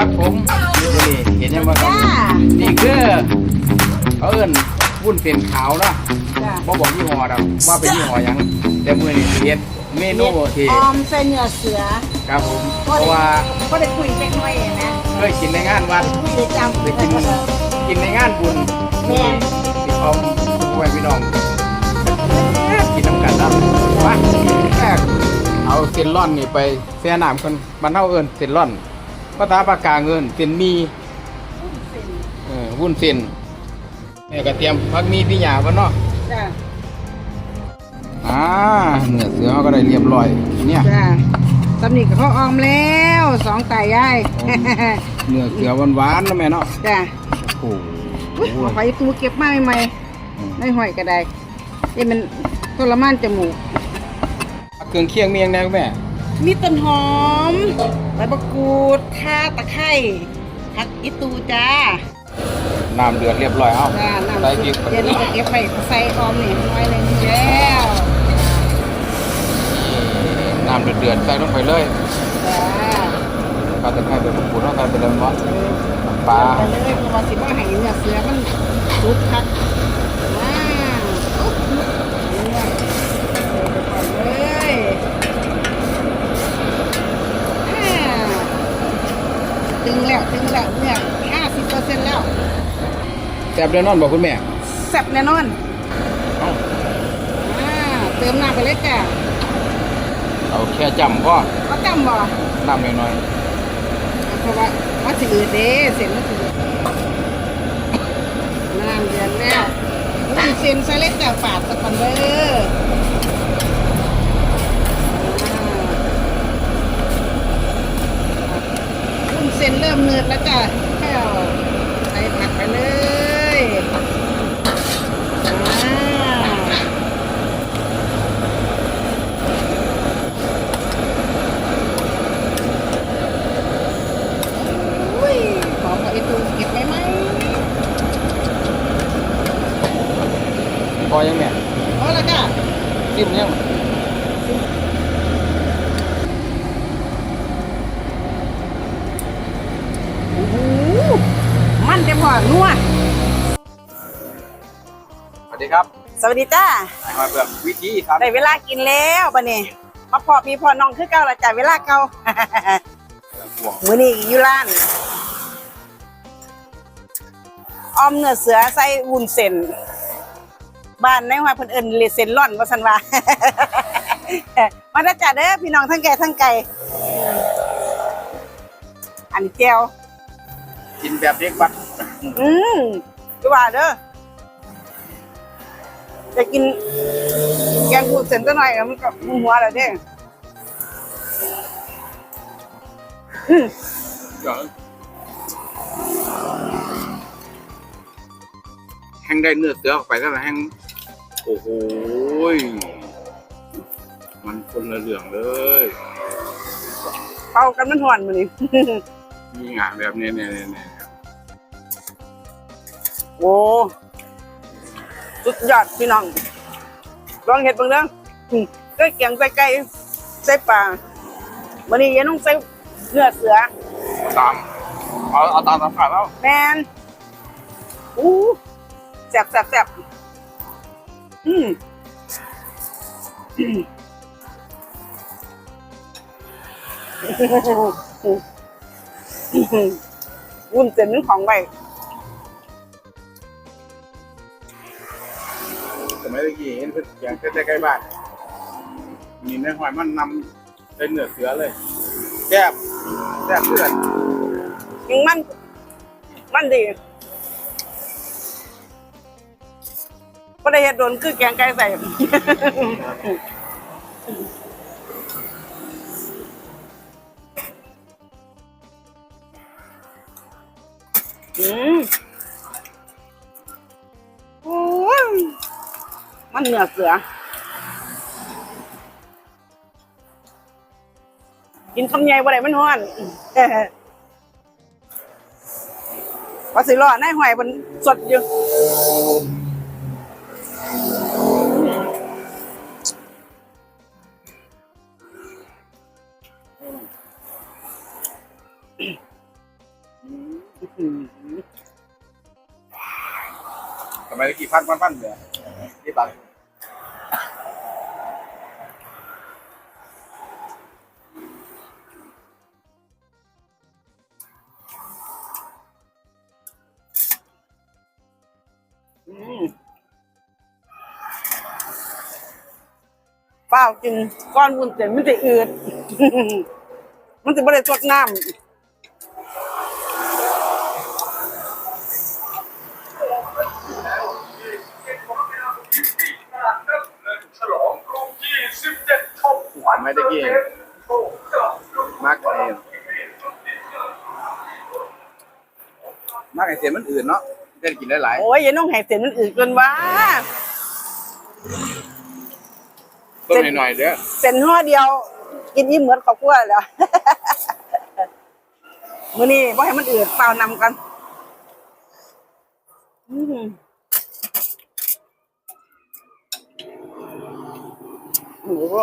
ครับผมนี่เห็นยังบ่ครับ จ้า นี่คือเขาเอิ้นวุ้นเส้นขาวเนาะจ้าบ่บอกยี่ห้อดอกว่าเป็นยี่ห้อหยัง แต่มื้อนี้สิเฮ็ดเมนูที่ออมใส่เนื้อเสือครับผมเพราะว่าก็ได้คุยเล็กน้อยนะเคยกินในงานวัดได้จำได้กิน กินในงานบุญแม่นที่ออมไว้พี่น้อง กินน้ำกันเนาะว่าแรกเอาเส้นร่อนนี่ไปแช่น้ำกันบ้านเฮาเอิ้นเส้นร่อน ภาษาปากกลางเอิ้นเส้นหมีเออวุ้นเส้นแม่ก็เตรียมผักมีพี่หยาบ่เนาะจ้าอ่าเนื้อเสือเขาก็ได้เรียบร้อยเนี่ยจ้าตำหนิกับเขาออมแล้วสองไก่ย่ายเนื้อเสือหวานๆนะแม่เนาะจ้าโอ้โหอุ๊ยเอาไปตูเก็บมาใหม่ๆไม่ห่อยก็ได้นี่มันทรมานจมูกเครื่องเคียงมีอย่างไรคุณแม่ มีต้นหอมใบมะกรูดข่าตะไคร้ผักอีตูจ้าน้ำเดือดเรียบร้อยเอ้าจ้าน้ำใส่พริกเย็นก็เก็บไปใส่ออมนี่น้อยเลยนี่แล้วน้ำเดือดๆใส่ลงไปเลยจ้าปลาตะไคร้เป็นปูต้องใส่ไปเลยเนาะน้ำปลาไปเลยเพราะว่าสิบ่ให้เนื้อเสือมันสุกคักว้าวอุ๊บเนื้อใส่ไปก่อนเลยอ่าตึงแล้วตึงแล้วเนี่ยห้าสิบเปอร์เซ็นต์แล้ว แซ่บแน่นอนบอกคุณแม่แซ่บแน่นอนเอ้าอ่าเติมน้ำไปเลยจ้ะเอาแค่จำก็เอาจำบ่น้ำน้อยเพราะว่ามันสิอืดเด้เส้นมันสิอืดน้ำเดือดแล้วอุ้ยเส้นใส่เล็กแต่ฝาดตะกันเด้ออ่าอุ้ยเส้นเริ่มเนืดแล้วจ้ะแค่เอาใส่ผักไปเลยอ่า อุ้ยขอขอไอ้ตูเก็บไว้ไหม ๆพอยังแม่ พอแล้วจ้ะ ซิมยัง โอ้โห มันจะพอนัวสวัสดีครับสวัสดีจ้ามาเพื่อวิธีครับได้เวลากินแล้วบัดนี้มาพอพี่พอน้องคือเก่าละจ้ะเวลาเก่าบวกมื้อนี้อยู่ร้านออมเนื้อเสือใส่วุ้นเส้นบ้านในห้อยเพิ่นเอิ้นเลเซนร่อนว่าซั่นว่ามาเด้อจ้ะเด้อพี่น้องทั้งไกลทั้งไกลอันนี้แก้วกินแบบเด็กบัด อืมดีว่าเด้อจะกินแกงปูเส้นตัวหน่อยแล้วมันก็มึหัวแล้วเด้อืมเดี๋ยวแห้งได้เนื้อเสือออกไปก็แห้งโอ้โหยมันคนละเหลืองเลยเป่ากันมันหอนมื้อนี้มีงานแบบนี้เนี่ยเนี่ยเนี่ย โอ้สุดยอดพี่น้องลองเห็ดเบางเรื่องอืมก็เกียงใส่ไก่ใส่ปลาวันนี้ยังต้องใส่เนื้อเสือตามเอาเอาตามสำคัญแล้วแมนอู้แซ่บแซ่บแซ่บอืมอืมวุ้นเส้นนึงของใบ มัยเมื่อกี้เห็นเพิ่นอย่างใกล้บ้านมีในหอยมันนำเป็นเนื้อเสือเลยแซ่บแซ่บเพื่อนยังมัน มันดีก็ได้เห็ดโดนคือแกงไก่ใส่อืม มันเนื้อเสือกินคำใหญ่บ่ได้มันฮ้อนว่าสิรอดในหอยมันสดอยู่ทำไมกี่พันพันพันเนี่ยที่บาง เปล่ากินก้อนวุ้นเส้นมันจะอืด มันจะไม่ได้สดน้ำฉลองครบ27ช่องทำไมตะกี้มากเองมากไอเสียมันอื่นเนาะได้กินได้หลายโอ้ยอยังน้องแหกเส้นมันอืดเกินว่า ต้นหน่อยๆเด้อเส้นห่อเดียว กินยิ้มเหมือนข้าวคั่วแล้วมื้อนี้บ่ให้มันอืดเปล่านำกันอืมโอ้โห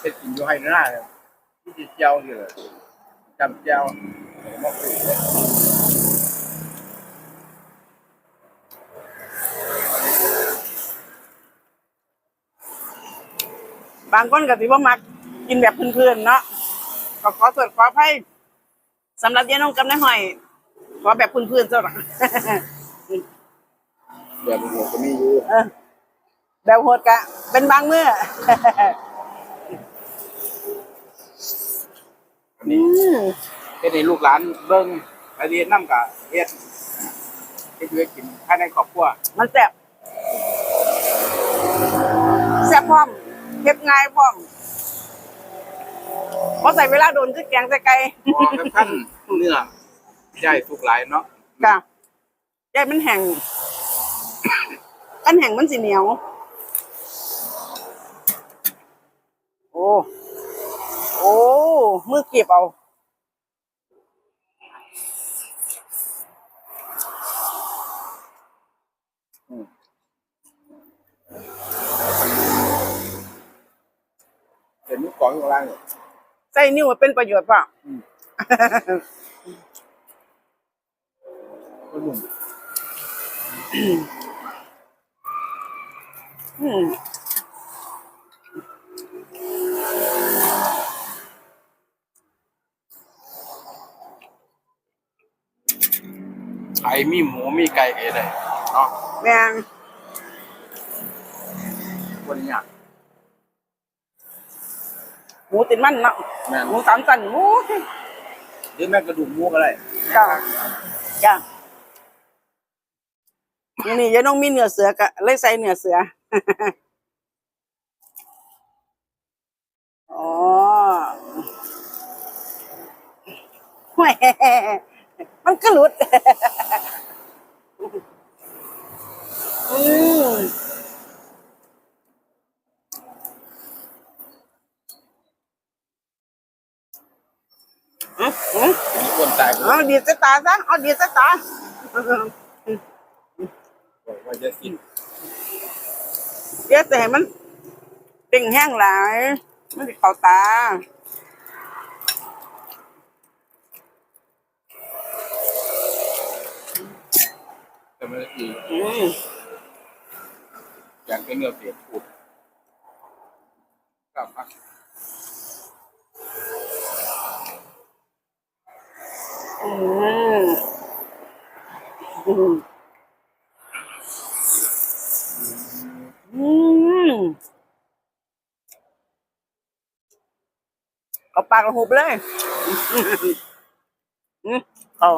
เฮ็ดกินอยู่ให้หน้าเลยที่จิเจียวนี่เลยจำเจียวมาคุยางคนก็สิบ่มักกินแบบพื้นๆเนาะก็ขอตรวจขออภัยสำหรับยายน้องกับนายหอย ขอแบบพื้นๆซะหน่อยแบบหัวก็มีอยู่เออแบบโหดกะ เป็นบางมื้ออันอืนี้มเฮ็ดให้ลูกหลานเบิ่งไปเรียนนำกะเฮ็ดเฮ็ดด้วยกินภายในครอบครัวมันแซ่บแซ่บพร้อม เฮ็ดง่ายพร้อมบ่ใส่เวลาโดนคือแกงใส่ไก่พอกับท่านเนื้อใหญ่ทุกหลายเนาะจ้ะยายมันแห้งอันแห้งมันสิเหนียว โอ้ โอ้มือเก็บเอา เห็นลูกกองอยู่ข้างล่างเนี่ย ใส่นิ้วเป็นประโยชน์เปล่ะก็หนุ่มอืมไอ้มีหมูมีไก่เอเลยเนาะแม่งคนนี้ยาก หมูติดมันเนาะแม่น หมูสามสันหมูหรือแม่กระดูกหมูก็ได้จ้าจ้านี่นี่ยายน้องมีเนื้อเสือกะเลยใส่เนื้อเสือ อ๋อแหม่มันก็หลุด อืมอืมอืม มีคนตายไป เอา ดีดใส่ตาซะเอาดีดใส่ตาบอกว่าจะกินเดี๋ยวแต่ให้มันเด้งแห้งหลายมันสิเข้าตาแต่มันอีกอืมอย่างเป็นเนื้อเสียผูดกับผัก อืมอืมอืมเอาปากกระหุบเลยอืมเอา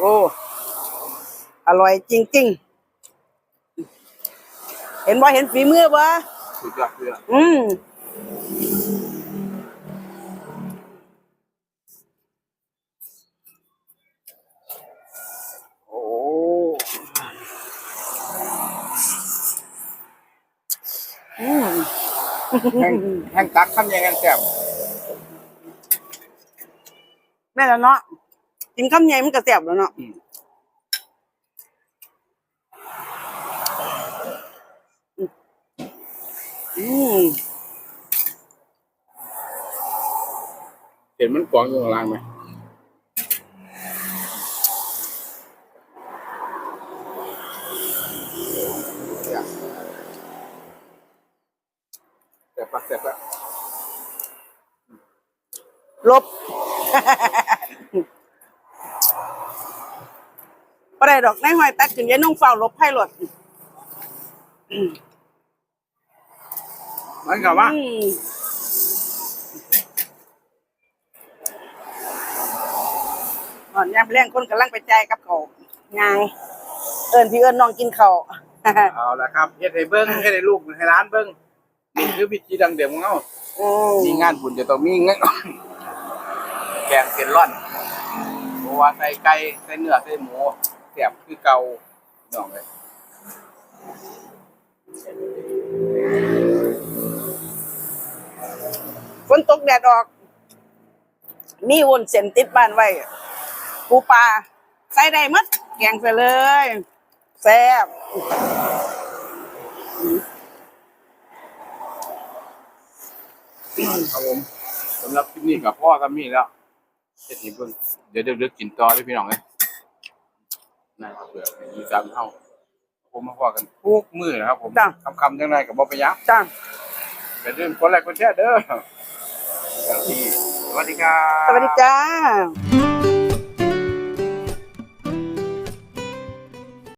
โอ้อร่อยจริง ๆ เห็นบ่เห็นฝีมือบ่สุดยอดเพื่ออืมโอ้อืม แห้งแห้งตักทำยังไงแซ่บแม่แล้วเนาะกินคำใหญ่มันก็แซ่บแล้วเนาะอืม อืม เห็นมันกวางอยู่ข้างล่างไหมเสร็จปะเสร็จปะลบบ่ได้ดอกในหอยตัดขึ้นยายนุ่งเฝ้าลบให้หลดมันกลับว่า อืม อ่อนยามแรงคนกำลังไปใจายกับเขางางเอิญพี่เอิญน้องกินเขาว เอาละครับเฮ็ดให้เบิ้งเฮ็ดให้ลูกให้ร้านเบิ้งนี่คือวิธีดังเดิมของเราอืมมีงานบุญจะต้องมีเงินแกงเส้นร่อนเพราะว่าใส่ไก่ใส่เนื้อใส่หมูแซ่บคือเก่าน้องเลยฝนตกแดดออก มีวนเส้นติดบ้านไว้ ปูปลาใส่ได้หมดแกงใส่เลยแซ่บครับผมสำหรับคลิปนี้กับพ่อกับมี่แล้วเฮ็ดให้เบิ่งเดี๋ยวเดี๋ยวเดี๋ยวกินต่อเด้อพี่น้องเอ้ยนั่นเผื่อมีสามเท่าผมมาพอกันทุกมื้อนะครับผมจ้ะคำๆจังไดก็บ่ไปยักจ้าอย่าลืมกดไลค์กดแชร์เด้อสวัสดีครับสวัสดีจ้า